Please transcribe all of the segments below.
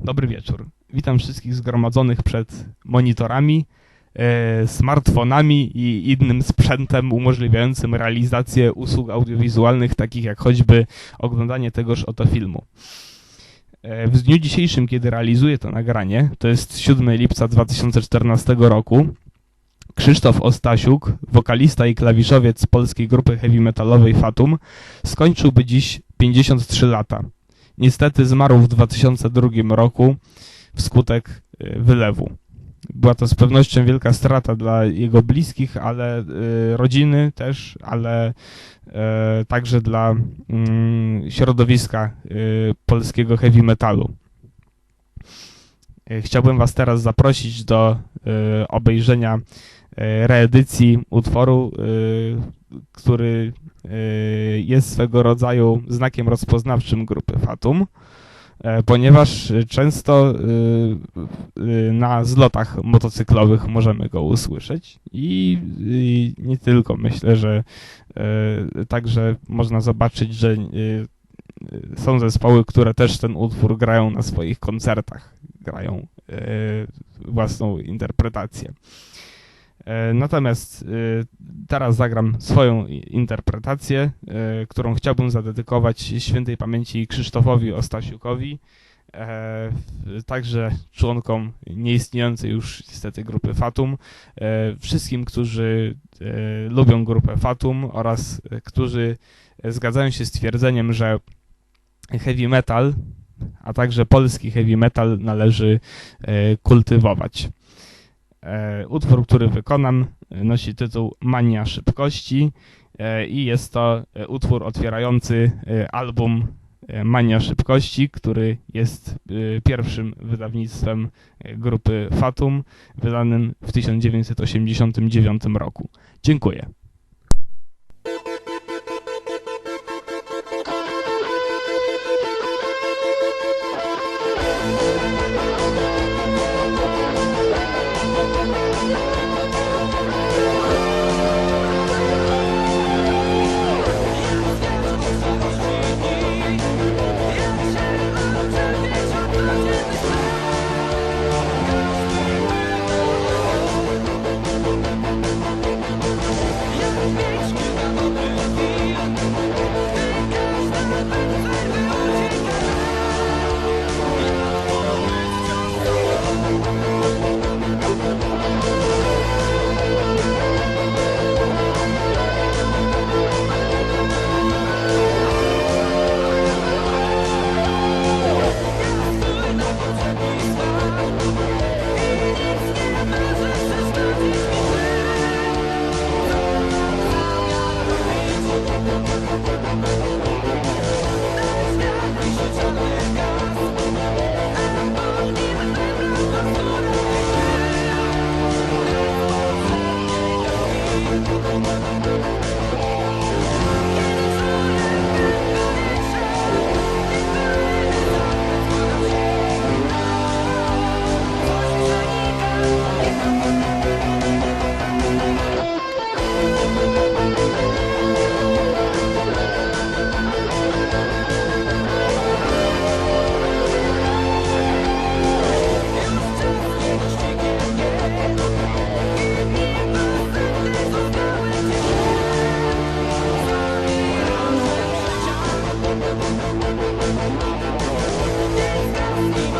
Dobry wieczór. Witam wszystkich zgromadzonych przed monitorami, e, smartfonami i innym sprzętem umożliwiającym realizację usług audiowizualnych, takich jak choćby oglądanie tegoż oto filmu. E, w dniu dzisiejszym, kiedy realizuję to nagranie, to jest 7 lipca 2014 roku, Krzysztof Ostasiuk, wokalista i klawiszowiec polskiej grupy heavy metalowej Fatum, skończyłby dziś 53 lata. Niestety zmarł w 2002 roku wskutek y, wylewu. Była to z pewnością wielka strata dla jego bliskich, ale y, rodziny też, ale y, także dla mm, środowiska polskiego heavy metalu. Chciałbym Was teraz zaprosić do obejrzenia reedycji utworu, który jest swego rodzaju znakiem rozpoznawczym grupy Fatum. E, ponieważ często y, y, na zlotach motocyklowych możemy go usłyszeć i, nie tylko. Myślę, że e, także można zobaczyć, że są zespoły, które też ten utwór grają na swoich koncertach, grają e, własną interpretację. E, natomiast e, teraz zagram swoją interpretację, e, którą chciałbym zadedykować świętej pamięci Krzysztofowi Ostasiukowi, także członkom nieistniejącej już niestety grupy Fatum, wszystkim, którzy lubią grupę Fatum oraz którzy zgadzają się z twierdzeniem, że heavy metal, a także polski heavy metal należy kultywować. E, utwór, który wykonam, e, nosi tytuł Mania Szybkości e, i jest to utwór otwierający album Mania Szybkości, który jest pierwszym wydawnictwem grupy Fatum, wydanym w 1989 roku. Dziękuję.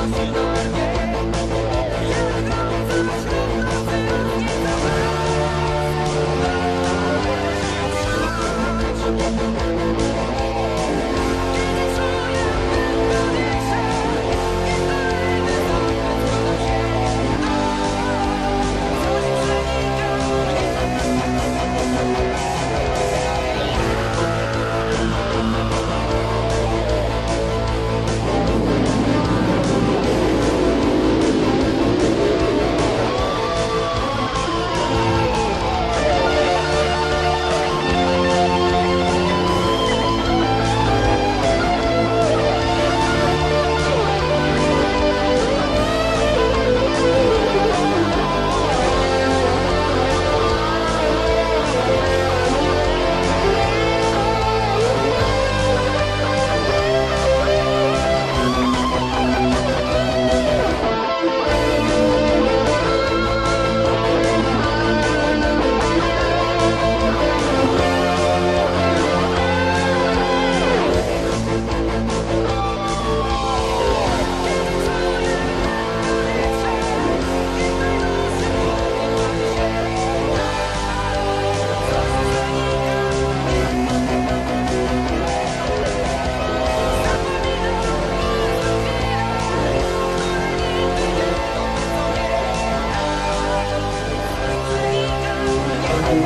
Thank.